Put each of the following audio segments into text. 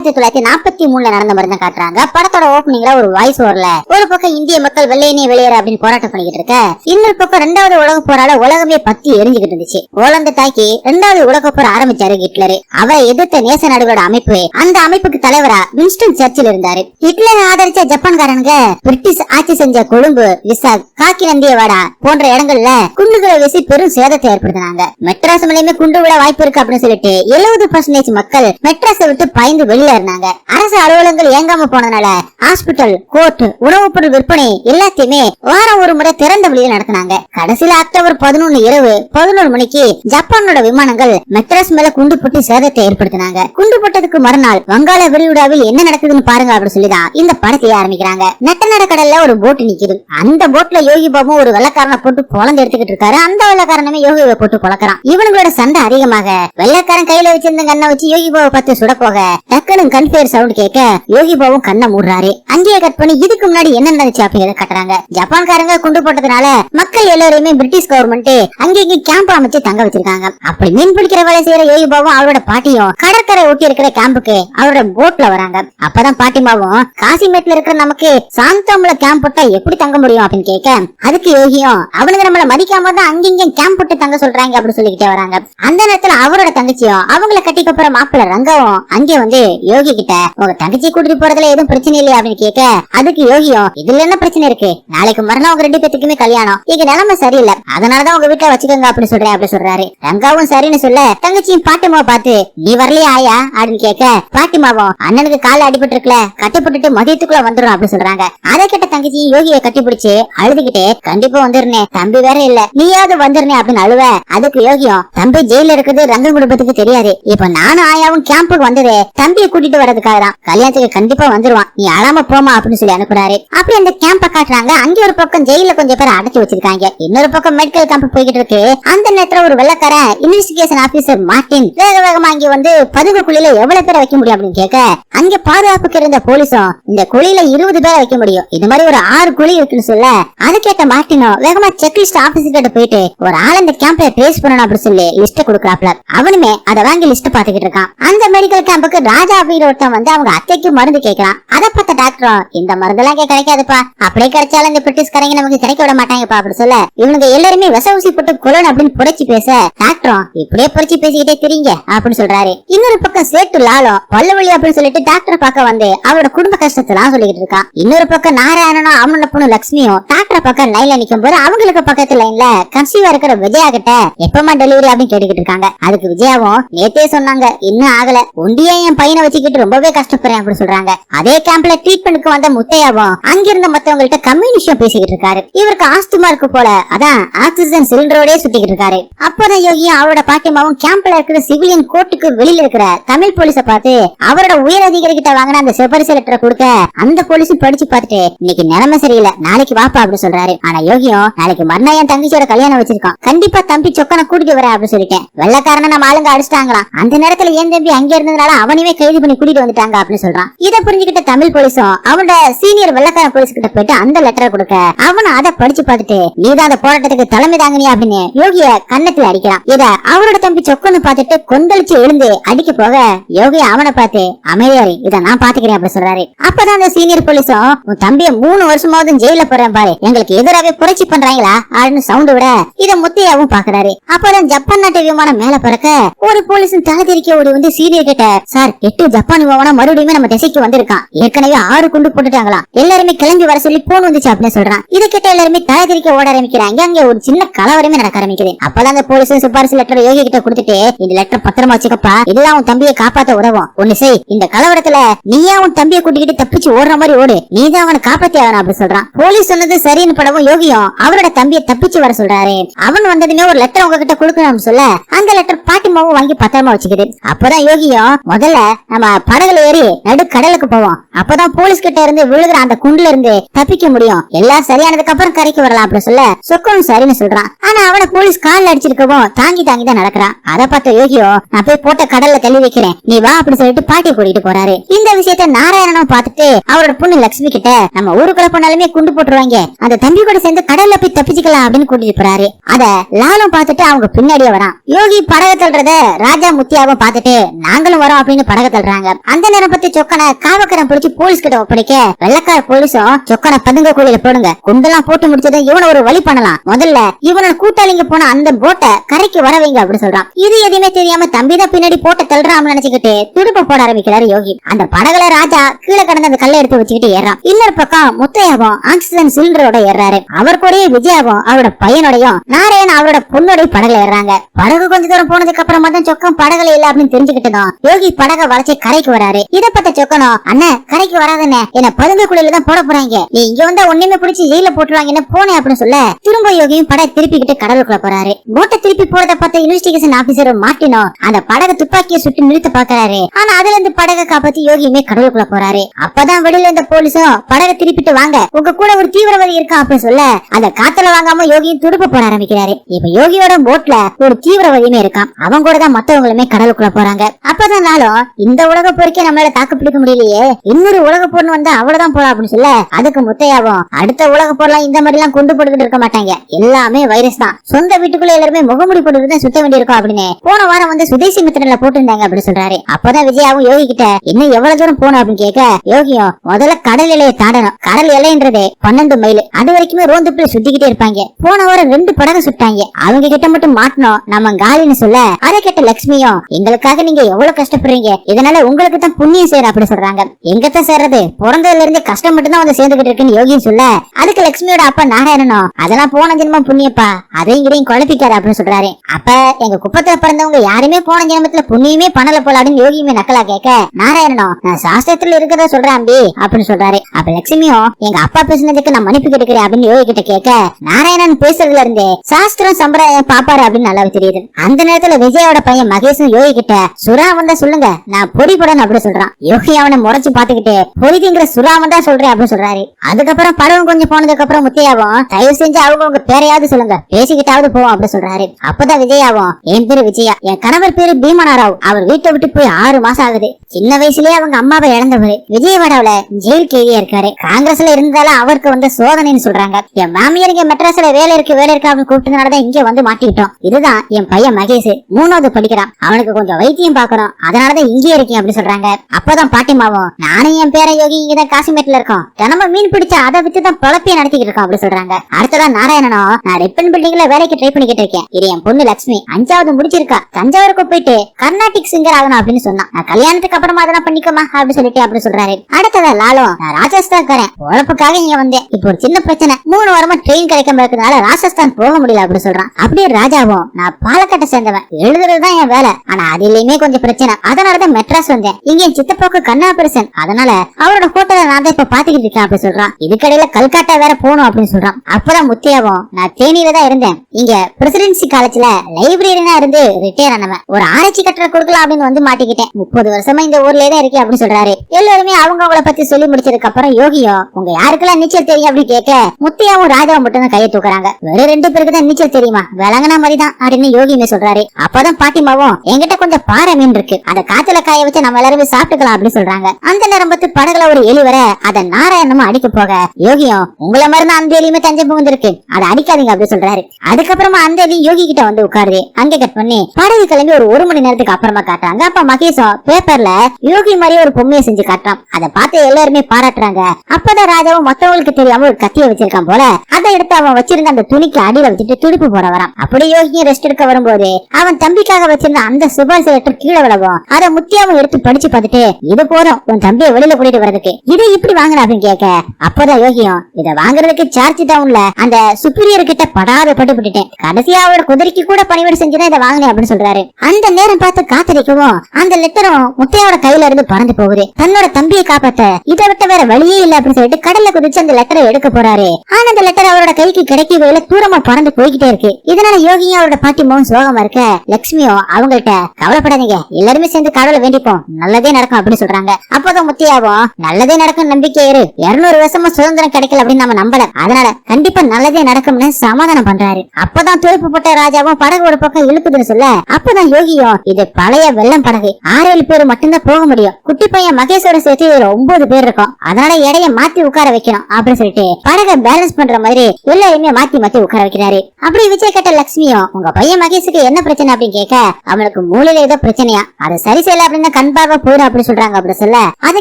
ஆயிரத்தி தொள்ளாயிரத்தி நாற்பத்தி மூணுல நடந்த மாதிரி தான் காட்டுறாங்க. படத்தோட ஓப்பனிங்ல ஒரு வாய்ஸ் ஓவர்ல ஒரு பக்கம் இந்திய மக்கள் வெள்ளையனே வெளியேற அப்படின்னு போராட்டம் பண்ணிக்கிட்டு இருக்க இன்னொரு பக்கம் ரெண்டாவது உலக போரால உலகமே பத்தி எரிஞ்சுக்கிட்டு இருந்துச்சு. போலந்து தாக்கி ரெண்டாவது உலக போர் ஆரம்பிச்சாரு ஹிட்லர். அவரை எதிர்த்த நேச நாடுகளோட அமைப்பு அந்த அமைப்புக்கு தலைவரா வின்ஸ்டன் சர்ச்சில் இருந்தாரு. ஹிட்லர் ஆதரிச்ச ஜப்பான்காரனுங்க பிரிட்டிஷ் ஆட்சி செஞ்ச கொழும்பு விசாக் காக்கி நந்தியவாடா போன்ற இடங்கள்ல குண்டுகளை வீசி பெரும் சேதத்தை ஏற்படுத்தினாங்க. மெட்ராஸ் மலையுமே குண்டு விட வாய்ப்பு இருக்கு அப்படின்னு சொல்லிட்டு எழுபது பர்சன்டேஜ் மக்கள் மெட்ராஸை விட்டு பயந்து வெளியே வெளியில இருந்தாங்க. அரசு அலுவலகங்கள் இயங்காம போனதுனால ஹாஸ்பிட்டல் கோர்ட் உணவுப் பொருள் விற்பனை எல்லாத்தையுமே வாரம் ஒரு முறை திறந்த வழியில் நடத்தினாங்க. கடைசியில அக்டோபர் பதினொன்னு இரவு பதினோரு மணிக்கு ஜப்பானோட விமானங்கள் மெட்ராஸ் மேல குண்டு போட்டு சேதத்தை ஏற்படுத்தினாங்க. குண்டு போட்டதுக்கு மறுநாள் வங்காள விரிகுடாவில் என்ன நடக்குதுன்னு பாருங்க அப்படின்னு சொல்லிதான் இந்த படத்தையே ஆரம்பிக்கிறாங்க. நெட்டநட கடல்ல ஒரு போட் நிக்குது. அந்த போட்ல யோகி பாபு ஒரு வெள்ளக்காரனை போட்டு குழந்தை எடுத்துக்கிட்டு இருக்காரு. அந்த வெள்ளக்காரனுமே யோகியை போட்டு பொழக்கிறான் இவனுங்களோட சண்டை அதிகமாக வெள்ளக்காரன் கையில வச்சிருந்த கண்ணை வச்சு யோகி பாபு பார்த்து சுட போக டக்குன்னு கண்ணும் கண் பேர் சவுண்ட் கேட்க யோகி பாபும் கண்ணை மூடுறாரு. அங்கேயே கட் பண்ணி இதுக்கு முன்னாடி என்ன நடந்துச்சு அப்படிங்கறத கட்டுறாங்க. ஜப்பான்காரங்க குண்டு போட்டதுனால மக்கள் எல்லாரையுமே பிரிட்டிஷ் கவர்மெண்ட் அங்க இங்க கேம்ப் அமைச்சு தங்க வச்சிருக்காங்க. அப்படி மீன் பிடிக்கிற வேலை செய்யற யோகி பாபும் அவரோட பாட்டியும் கடற்கரை ஒட்டி இருக்கிற கேம்புக்கு அவரோட போட்ல வராங்க. அப்பதான் பாட்டிமாவும் காசிமேட்ல இருக்கிற நமக்கு சாந்தோம்ல கேம்ப் போட்டா எப்படி தங்க முடியும் அப்படின்னு கேட்க அதுக்கு யோகியும் அவனுக்கு நம்மள மதிக்காம தான் அங்கிங்க கேம்ப் போட்டு தங்க சொல்றாங்க அப்படின்னு சொல்லிக்கிட்டே வராங்க. அந்த நேரத்துல அவரோட தங்கச்சியும் அவங்கள கட்டிக்கப்புற மாப்பிள்ள ரங்கவும் அங்கே வந்து யோகி கிட்ட உங்க தங்கச்சி கூட்டிட்டு போறதுல எதுவும் பிரச்சனை இல்லையா? அப்படின்னு கேட்க அதுக்கு யோகியும் இதுல என்ன பிரச்சனை இருக்கு? நாளைக்கு மறுநாள் உங்க ரெண்டு பேத்துக்குமே கல்யாணம். இங்க நிலைமை சரியில்லை. அதனாலதான் உங்க வீட்டுல வச்சுக்கோங்க அப்படின்னு சொல்றேன் அப்படி சொல்றாரு. ரங்காவும் சரின்னு சொல்ல தங்கச்சியும் பாட்டிமாவை பார்த்து நீ வரலையா ஆயா? அப்படின்னு கேட்க பாட்டிமாவும் அண்ணனுக்கு கால அடிபட்டு இருக்கல கட்டுப்பட்டுட்டு மதியத்துக்குள்ள வந்துடும் அப்படின்னு சொல்றாங்க. அதை கேட்ட தங்கச்சியும் யோகியை கட்டி பிடிச்சு அழுதுகிட்டே கண்டிப்பா வந்துருனே தம்பி வேற இல்ல. நீயாவது வந்துருனே அப்படின்னு அழுவ. அதுக்கு யோகியம் தம்பி ஜெயில இருக்கிறது ரங்க குடும்பத்துக்கு தெரியாது. இப்ப நானும் ஆயாவும் கேம்புக்கு வந்ததே தம்பியை கூட்டிட்டு வர்றதுக்காக தான் கல்யாணத்துக்கு கண்டிப்பா வந்துருவான். நீ அழாம போமா அப்படின்னு சொல்லி அனுப்புறாரு அப்படி அந்த கேம்ப காட்டுறாங்க. அங்க ஒரு பக்கம் ஜெயில கொஞ்சம் பேர் அடைச்சு வச்சிருக்காங்க. இன்னொரு பக்கம் மெடிக்கல் கேம்ப் போய்கிட்டு இருக்கு. அந்த நேரத்துல ஒரு வெள்ளக்கார இன்வெஸ்டிகேஷன் ஆபீசர் மார்டின் வேக வேகமா அங்க வந்து பதுங்கு குழியில எவ்வளவு பேரை வைக்க முடியும் அப்படின்னு கேட்க அங்க பாதுகாப்புக்கு இருந்த போலீஸும் இந்த குழியில இருபது பேரை வைக்க முடியும். இது மாதிரி ஒரு ஆறு குழி இருக்குன்னு சொல்ல அது கேட்ட மார்டினோ வேகமா செக்லிஸ்ட் ஆபீசர் கிட்ட போயிட்டு ஒரு ஆள் இந்த கேம்ப்ல ட்ரேஸ் பண்ணணும் அப்படின்னு சொல்லி லிஸ்ட் கொடுக்குறாப்ல. அவனுமே அதை வாங்கி லிஸ்ட் பாத்துக்கிட்டு இருக்கான். அந்த மெடிக்கல் கேம்புக்கு ராஜா அப்படிங்கிற ஒருத்தன் வந்து அவங்க அத்தைக்கு மருந்து கேட்கலாம் அதை பார்த்த டாக்டரும் இந்த மருந்தெல்லாம் இங்க கிடைக்காதுப்பா. அப்படியே கிடைச்சாலும் இந்த பிரிட்டிஷ்காரங்க நமக்கு கிடைக்க விட மாட்டாங்கப்பா அப்படி சொல்ல. இவனுங்க எல்லாருமே விச ஊசி போட்டு கொள்ளணும் அப்படின்னு புடைச்சு பேச. டாக்டரும் இப்படியே புடைச்சு பேசிக்கிட்டே தெரியுங்க அப்படின்னு சொல்றாரு. இன்னொரு பக்கம் சேட்டு லாலும் பல்லவழி அப்படின்னு சொல்லிட்டு டாக்டர் பார்க்க வந்து அவரோட குடும்ப கஷ்டத்தெல்லாம் சொல்லிக்கிட்டு இருக்கான். இன்னொரு பக்கம் நாராயணனும் அவனோட பொண்ணு லட்சுமியும் டாக்டர் பக்கம் லைன்ல நிக்கும் போது அவங்களுக்கு பக்கத்து லைன்ல கன்சீவா இருக்கிற விஜயா கிட்ட எப்பமா டெலிவரி அப்படின்னு கேட்டுக்கிட்டு இருக்காங்க. அதுக்கு விஜயாவும் நேத்தே சொன்னாங்க இன்னும் ஆகல. ஒண்டியே என் பையனை வச்சு வச்சுக்கிட்டு ரொம்பவே கஷ்டப்படுறேன் அப்படின்னு சொல்றாங்க. அதே கேம்ப்ல ட்ரீட்மெண்ட்க்கு வந்த முத்தையாவும் அங்கிருந்த மத்தவங்கள்ட்ட கம்யூனிஷம் பேசிக்கிட்டு இருக்காரு. இவருக்கு ஆஸ்துமா இருக்கு போல. அதான் ஆக்சிஜன் சிலிண்டரோடே சுத்திக்கிட்டு இருக்காரு. அப்பதான் யோகியும் அவரோட பாட்டியமாவும் கேம்ப்ல இருக்கிற சிவிலியன் கோர்ட்டுக்கு வெளியில இருக்கிற தமிழ் போலீஸ பார்த்து அவரோட உயர் அதிகாரி கிட்ட வாங்கின அந்த சிபரிசு லெட்டரை கொடுக்க. அந்த போலீஸும் படிச்சு பார்த்துட்டு இன்னைக்கு நிலைமை சரியில்லை. நாளைக்கு வாப்பா அப்படின்னு சொல்றாரு. ஆனா யோகியும் நாளைக்கு மறுநாள் என் தங்கச்சியோட கல்யாணம் வச்சிருக்கோம். கண்டிப்பா தம்பி சொக்கனை கூட்டிட்டு வர அப்படின்னு சொல்லிட்டேன் வெள்ளக்காரன நம்ம ஆளுங்க அடிச்சிட்டாங்களாம். அந்த நேரத்துல என் தம்பி அங்க இருந்ததுனால அவனையுமே கைது பண்ணி கூட்டிட்டு வந்துட்டாங்க அப்படின்னு சொல்றான். இதை புரிஞ்சுக்கிட்ட தமிழ் போலீஸும் அவனோட சீனியர் வெள்ளக்கார போலீஸ் கிட்ட போயிட்டு அந்த லெட்டரை கொடுக்க அவனும் அதை படிச்சு பார்த்துட்டு நீதான் அந்த போராட்டத்துக்கு தலைமை தாங்கினியா? அப்படின்னு யோகிய கன்னத்துல அடிக்கிறான். இத அவரோட தம்பி சொக்கன்னு பார்த்துட்டு கொந்தளிச்சு எழுந்து அடிக்க போக யோகி அவனை பார்த்து அமைதியாரு இத நான் பாத்துக்கிறேன் அப்படி சொல்றாரு. அப்பதான் அந்த சீனியர் போலீஸும் உன் தம்பிய மூணு வருஷமாவது ஜெயில போறேன் பாரு. எங்களுக்கு எதிராகவே புரட்சி பண்றாங்களா? அப்படின்னு சவுண்ட் விட இத முத்தையாவும் பாக்குறாரு அப்பதான் ஜப்பான் நாட்டு விமானம் மேல பறக்க ஒரு போலீஸும் தலை தெரிக்க ஓடி வந்து சீனியர் கிட்ட சார் எட்டு ஜப்பான் விமானம் மறுபடியும் நம்ம திசைக்கு வந்திருக்கான். ஏற்கனவே ஆறு குண்டு போட்டுட்டாங்களா? எல்லாருமே கிளம்பி வர சொல்லி போன் வந்துச்சு அப்படின்னு சொல்றான். இதை கிட்ட எல்லாருமே தலை திரிக்க ஓட ஆரம்பிக்கிறாங்க. அங்க ஒரு சின்ன கலவரமே நடக்க ஆரம்பிக்குது. அப்பதான் அந்த போலீஸ் சிபாரிசு லெட்டர் யோகி கிட்ட கொடுத்துட்டு இந்த லெட்டர் பத்திரமா வச்சுக்கப்பா. இதெல்லாம் உன் தம்பியை காப்பாத்த உதவும். ஒண்ணு செய். இந்த கலவரத்துல நீயா உன் தம்பியை கூட்டிக்கிட்டு தப்பிச்சு ஓடுற மாதிரி ஓடு. நீதான் அவனை காப்பாத்தி ஆகணும் அப்படின்னு சொல்றான். போலீஸ் சொன்னது சரின்னு படவும் யோகியும் அவரோட தம்பியை தப்பிச்சு வர சொல்றாரு. அவன் வந்ததுமே ஒரு லெட்டர் உங்ககிட்ட கொடுக்கணும்னு சொல்ல அந்த லெட்டர் பாட்டிமாவும் வாங்கி பத்திரமா வச்சுக்குது. அப்பதான் யோகியும் முதல்ல நம்ம படகுல ஏறி நடு கடலுக்கு போவோம். அப்பதான் போலீஸ் கிட்ட இருந்து விழுகிற அந்த குண்டுல இருந்து தப்பிக்க முடியும். எல்லாம் சரியானதுக்கு அப்புறம் கரைக்கு வரலாம் அப்படி சொல்ல சொக்கனும் சரின்னு சொல்றான். ஆனா அவனை போலீஸ் கால்ல அடிச்சிருக்கவும் தாங்கி தாங்கி தான் நடக்கிறான். அதை பார்த்த யோகியோ நான் போய் போட்ட கடல்ல தள்ளி வைக்கிறேன். நீ வா அப்படி சொல்லிட்டு பாட்டி கூட்டிட்டு போறாரு. இந்த விஷயத்த நாராயணனும் பார்த்துட்டு அவரோட பொண்ணு லட்சுமி கிட்ட நம்ம ஊருக்குள்ள போனாலுமே குண்டு போட்டுருவாங்க. அந்த தம்பி கூட சேர்ந்து கடல்ல போய் தப்பிச்சுக்கலாம் அப்படின்னு கூட்டிட்டு போறாரு. அத லாலும் பார்த்துட்டு அவங்க பின்னாடியே வரான். யோகி படக தள்ளுறத ராஜா முத்தியாவும் பார்த்துட்டு நாங்களும் வரோம் அப்படின்னு படக தள்ளுறாங்க சொல்றாங்க. அந்த நேரம் பத்தி சொக்கனை காவக்கரம் பிடிச்சு போலீஸ் கிட்ட ஒப்படைக்க வெள்ளக்கார போலீஸும் சொக்கனை பதுங்க குழியில போடுங்க. குண்டெல்லாம் போட்டு முடிச்சதும் இவனை ஒரு வழி பண்ணலாம். முதல்ல இவனோட கூட்டாளிங்க போன அந்த போட்டை கரைக்கு வர வைங்க அப்படின்னு சொல்றான். இது எதுவுமே தெரியாம தம்பி தான் பின்னாடி போட்ட தள்ளுறான்னு நினைச்சுக்கிட்டு துடுப்ப போட ஆரம்பிக்கிறாரு யோகி. அந்த படகுல ராஜா கீழே கடந்த அந்த கல்லை எடுத்து வச்சுக்கிட்டு ஏறான் இன்னொரு பக்கம் முத்தையாவும் ஆக்சிஜன் சிலிண்டரோட ஏறாரு அவர் கூடயே விஜயாவும் அவரோட பையனோடையும் நாராயணன் அவரோட பொண்ணோட படகுல ஏறாங்க படகு கொஞ்ச தூரம் போனதுக்கு அப்புறமா தான் சொக்கம் படகுல இல்ல அப்படின்னு தெரிஞ்சுக்கிட்டதும் யோகி படக வளைச்சு கரைக்கு வராரு. இத பத்த சொக்கணும் அண்ணன் கரைக்கு வராதுன்னு என்ன பதுங்கு குழியில தான் போட போறாங்க. நீ இங்க வந்தா ஒண்ணுமே பிடிச்சி ஜெயில போட்டுருவாங்க என்ன அப்படின்னு சொல்ல திரும்ப யோகியும் படை திருப்பிக்கிட்டு கடலுக்குள்ள போறாரு. போட்டை திருப்பி போறத பார்த்த இன்வெஸ்டிகேஷன் ஆபீசர் மாட்டினோ அந்த படகு துப்பாக்கியை சுட்டு நிறுத்த பாக்குறாரு ஆனா அதுல இருந்து படகை காப்பாத்தி யோகியுமே கடலுக்குள்ள போறாரு. அப்பதான் வெளியில இருந்த போலீஸும் படகை திருப்பிட்டு வாங்க உங்க கூட ஒரு தீவிரவாதி இருக்கான் அப்படின்னு சொல்ல அந்த காத்துல வாங்காம யோகியும் துடுப்பு போட ஆரம்பிக்கிறாரு. இப்ப யோகியோட போட்ல ஒரு தீவிரவாதியுமே இருக்கான். அவன் கூட தான் மத்தவங்களுமே கடலுக்குள்ள போறாங்க. அப்பதான் நாளும் இந்த உலக போருக்கே நம்மளால தாக்கு பிடிக்க முடியலையே. இன்னொரு உலக போர்னு வந்தா அவ்வளவுதான் போலாம் அப்படின்னு சொல்ல அதுக்கு முத்தையாவும் அடுத்த உலக போர்லாம் இந்த மாதிரி எல்லாம் கொண்டு போட்டுக்கிட்டு இருக்க மாட்டாங்க. எல்லாமே வைரஸ் தான். சொந்த வீட்டுக்குள்ள எல்லாருமே முகமுடி போட்டுக்கிட்டு தான் சுத்த வேண்டியிருக்கும் அப்படின்னு. போன வாரம் வந்து சுதேசி மித்திரன்ல போட்டிருந்தாங்க அப்படின்னு சொல்றாரு. அப்பதான் விஜயாவும் யோகி கிட்ட இன்னும் எவ்வளவு தூரம் போனோம்? அப்படின்னு கேட்க யோகியும் முதல்ல கடல் எல்லையை தாண்டணும். கடல் எல்லைன்றது பன்னெண்டு மைல். அது வரைக்குமே ரோந்து போய் சுத்திக்கிட்டே இருப்பாங்க. போன வாரம் ரெண்டு படகு சுட்டாங்க. அவங்க கிட்ட மட்டும் மாட்டணும். நம்ம காலின்னு சொல்ல அதை கேட்ட லட்சுமியும் எங்களுக்காக நீங்க எவ்வளவு கஷ்டப்படுறீங்க? இதனால உங்களுக்கு தான் புண்ணியம் சேர அப்படி சொல்றாங்க. எங்கத்தான் சேர்றது? பிறந்ததுல இருந்து கஷ்டம் மட்டும் தான் வந்து சேர்ந்துகிட்டு இருக்குன்னு யோகின்னு சொல்ல. அதுக்கு லட்சுமியோட அப்பா நாராயணனும் அதெல்லாம் போன ஜென்மம் புண்ணியப்பா. அதையும் இதையும் குழப்பிக்காரு அப்படின்னு சொல்றாரு. அப்ப எங்க குப்பத்துல பிறந்தவங்க யாருமே போன ஜென்மத்துல புண்ணியமே பண்ணல போல அப்படின்னு யோகியுமே நக்கலா கேட்க நாராயணனும் நான் சாஸ்திரத்துல இருக்கிறத சொல்றேன் அம்பி அப்படின்னு சொல்றாரு. அப்ப லட்சுமியும் எங்க அப்பா பேசுனதுக்கு நான் மன்னிப்பு கேட்டுக்கிறேன் அப்படின்னு யோகி கிட்ட கேட்க நாராயணன் பேசுறதுல இருந்தே சாஸ்திரம் சம்பிரதாயம் பாப்பாரு அப்படின்னு நல்லாவே தெரியுது. அந்த நேரத்துல விஜயோட பையன் மகேஷும் யோகி கிட்ட சுறா வந்தா சொல்லுங்க. நான் போடணும் அப்படி சொல்றான். யோகி அவனை முறைச்சு பாத்துக்கிட்டு பொடிங்கிற சுறா தான் சொல்றேன் அப்படின்னு சொல்றாரு. அதுக்கப்புறம் படவும் கொஞ்சம் போனதுக்கு அப்புறம் முத்தையாவும் தயவு செஞ்சு அவங்க உங்க பேரையாவது சொல்லுங்க. பேசிக்கிட்டாவது போவோம் அப்படின்னு சொல்றாரு. அப்பதான் விஜயாவும் என் பேரு விஜயா என் கணவர் பேரு பீமனா ராவ் அவர் வீட்டை விட்டு போய் ஆறு மாசம் ஆகுது. சின்ன வயசுலயே அவங்க அம்மாவை இழந்தவரு. விஜயவாடாவில ஜெயில் கைதியா இருக்காரு. காங்கிரஸ்ல இருந்தாலும் அவருக்கு வந்து சோதனைன்னு சொல்றாங்க. என் மாமியார் இங்க மெட்ராஸ்ல வேலை இருக்கு வேலை இருக்கு அப்படின்னு கூப்பிட்டதுனாலதான் இங்க வந்து மாட்டிக்கிட்டோம். இதுதான் என் பையன் மகேஷ். மூணாவது படிக்கிறான். அவனுக்கு கொஞ்சம் வைத்தியம் பார்க்கணும். அதனாலதான் இங்கே இருக்கேன் அப்படின்னு சொல்றாங்க. அப்பதான் பாட்டிமாவும் நானும் என் பேர யோகி இங்கதான் காசிமேட்ல இருக்கோம். தினமும் மீன் பிடிச்சா அதை வித்து தான் பொழப்பைய நடத்திக்கிட்டு இருக்கோம் அப்படி சொல்றாங்க. அடுத்ததான் நாராயணனும் நான் ரிப்பன் பில்டிங்ல வேலைக்கு ட்ரை பண்ணிக்கிட்டு இருக்கேன். இது என் பொண்ணு லட்சுமி அஞ்சாவது முடிச்சிருக்கா. தஞ்சாவூருக்கு போயிட்டு கர்நாடிக் சிங்கர் ஆகணும் அப்படின்னு சொன்னான். நான் கல்யாணத்துக்கு அப்புறமா அதெல்லாம் பண்ணிக்கோமா அப்படின்னு சொல்லிட்டு அப்படி சொல்றாரு. அடுத்ததா லாலோ. நான் ராஜஸ்தான்காரன். உழப்புக்காக இங்க வந்தேன். இப்போ ஒரு சின்ன பிரச்சனை. மூணு வாரமா ட்ரெயின் கிடைக்காம இருக்கிறதுனால ராஜஸ்தான் போக முடியல அப்படி சொல்றான். அப்படியே ராஜாவும் நான் பாலக்காட்டை சேர்ந்தவன். எழுதுறதுதான் என் வேலை. ஆனா அதுலயுமே கொஞ்சம் பிரச்சனை. அதனாலதான் மெட்ராஸ் வந்தேன். இங்க என் சித்தப்பாக்கு கண்ணா பெருசன் அதனால அவரோட ஹோட்டலை நான் தான் இப்ப பாத்துக்கிட்டு இருக்கேன் அப்படி சொல்றான். இதுக்கடையில கல்கட்டா வேற போகணும் அப்படின்னு சொல்றான். அப்பதான் முத்தியாவும் நான் தேனியில தான் இருந்தேன். இங்க பிரசிடென்சி காலேஜ்ல லைப்ரரியனா இருந்து ரிட்டையர் ஆனவன். ஒரு ஆராய்ச்சி கட்டணம் கொடுக்கலாம் அப்படின்னு வந்து மாட்டிக்கிட்டேன். முப்பது வருஷமா இந்த ஊர்லயே தான் இருக்கேன் அப்படின்னு சொல்றாரு. எல்லாருமே அவங்க அவங்கள பத்தி சொல்லி முடிச்சதுக்கு அப்புறம் யோகியும் உங்க யாருக்கெல்லாம் நீச்சல் தெரியும் அப்படின்னு கேட்க முத்தியாவும் ராஜாவும் மட்டும் தான் கையை தூக்குறாங்க. வெறும் ரெண்டு பேருக்கு தான் நீச்சல் தெரியுமா? விளங்கினா மாதிரி தான் அப்படின்னு யோகியுமே சொல்றாரு. அப்பதான் பாட்டிமாவும் என்கிட்ட கொஞ்சம் பாறை மீன் இருக்கு. அந்த காத்துல காய வச்சு நம்ம எல்லாருமே சாப்பிட்டுக்கலாம் அப்படின்னு சொல்றாங்க. அந்த நேரம் பார்த்து படகுல ஒரு எலி வர அதை நாராயணமா அடிக்க போக யோகியும் உங்கள மாதிரி அந்த எலியுமே தஞ்சை புகுந்திருக்கு. அதை அடிக்காதீங்க அப்படின்னு சொல்றாரு. அதுக்கப்புறமா அந்த எலி யோகி கிட்ட வந்து உட்காருது. அங்க கட் பண்ணி படகு கிளம்பி ஒரு ஒரு மணி நேரத்துக்கு அப்புறமா காட்டுறாங்க. அப்ப மகேஷும் பேப்பர்ல யோகி மாதிரியே ஒரு பொம்மையை செஞ்சு காட்டுறான். அதை பார்த்து எல்லாருமே பாராட்டுறாங்க. அப்பதான் ராஜாவும் மத்தவங்களுக்கு தெரியாம ஒரு கத்திய வச்சிருக்கான் போல. அதை எடுத்து அவன் வச்சிருந்த அந்த துணிக்கு அடியில வச்சுட்டு துடுப்பு போட வரான். அப்படி யோகியும் ரெஸ்ட் எடுக்க வரும்போது அவன் தம்பிக்காக வச்சிருந்த அந்த சுபாஷ் லெட்டர் கீழே விழவும் அதை முத்தியாவும் எடுத்து படிச்சு பார்த்துட்டு இது போதும் உன் தம்பியை வெளியில கூட்டிட்டு வர்றதுக்கு. இதை இப்படி வாங்கின அப்படின்னு கேட்க அப்பதான் யோகியும் இதை வாங்குறதுக்கு சார்ஜ் டவுன்ல அந்த சுப்பீரியர் கிட்ட படாத பட்டு விட்டுட்டேன். கடைசியா அவரோட குதிரைக்கு கூட பணிவிட செஞ்சுதான் இதை வாங்கினேன் அப்படின்னு சொல்றாரு. அந்த நேரம் பார்த்து காத்திருக்கவும் அந்த லெட்டரும் தன்னோட கையில இருந்து பறந்து போகுது. தன்னோட தம்பியை காப்பாத்த இதை விட்ட வேற வழியே இல்ல அப்படின்னு சொல்லிட்டு கடல்ல குதிச்சு அந்த லெட்டரை எடுக்க போறாரு. ஆனா அந்த லெட்டர் அவரோட கைக்கு கிடைக்கவே இல்ல தூரமா பறந்து போய்கிட்டே இருக்கு. இதனால யோகியும் அவரோட பாட்டி மோகன் சோகமா இருக்க லட்சுமியும் அவங்கள்ட்ட கவலைப்படாதீங்க. எல்லாருமே சேர்ந்து கடவுளை வேண்டிப்போம். நல்லதே நடக்கும் அப்படின்னு சொல்றாங்க. அப்போதான் முத்தியாவும் நல்லதே நடக்கும் நம்பிக்கை இரு. இருநூறு வருஷமா சுதந்திரம் கிடைக்கல அப்படின்னு நம்ம நம்பல. அதனால கண்டிப்பா நல்லதே நடக்கும்னு சமாதானம் பண்றாரு. அப்பதான் துடுப்பு போட்ட ராஜாவும் படகு ஒரு பக்கம் இழுக்குதுன்னு சொல்ல அப்பதான் யோகியும் இது பழைய வெள்ளம் படகு. ஆறு ஏழு பேர் மட்டும்தான் போக முடியும். குட்டி பையன் மகேஷோட சேர்த்து இதுல ஒன்பது பேர் இருக்கும். அதனால எடைய மாத்தி உட்கார வைக்கணும் அப்படின்னு சொல்லிட்டு படகை பேலன்ஸ் பண்ற மாதிரி எல்லாரையுமே மாத்தி மாத்தி உட்கார வைக்கிறாரு. அப்படி விஜய் கட்ட லட்சுமியும் உங்க பையன் மகேஷுக்கு என்ன பிரச்சனை? அப்படின்னு கேட்க அவனுக்கு மூலையில ஏதோ பிரச்சனையா? அதை சரி செய்யல அப்படின்னு கண்பாக போயிடும் அப்படின்னு சொல்றாங்க அப்படின்னு சொல்ல அதை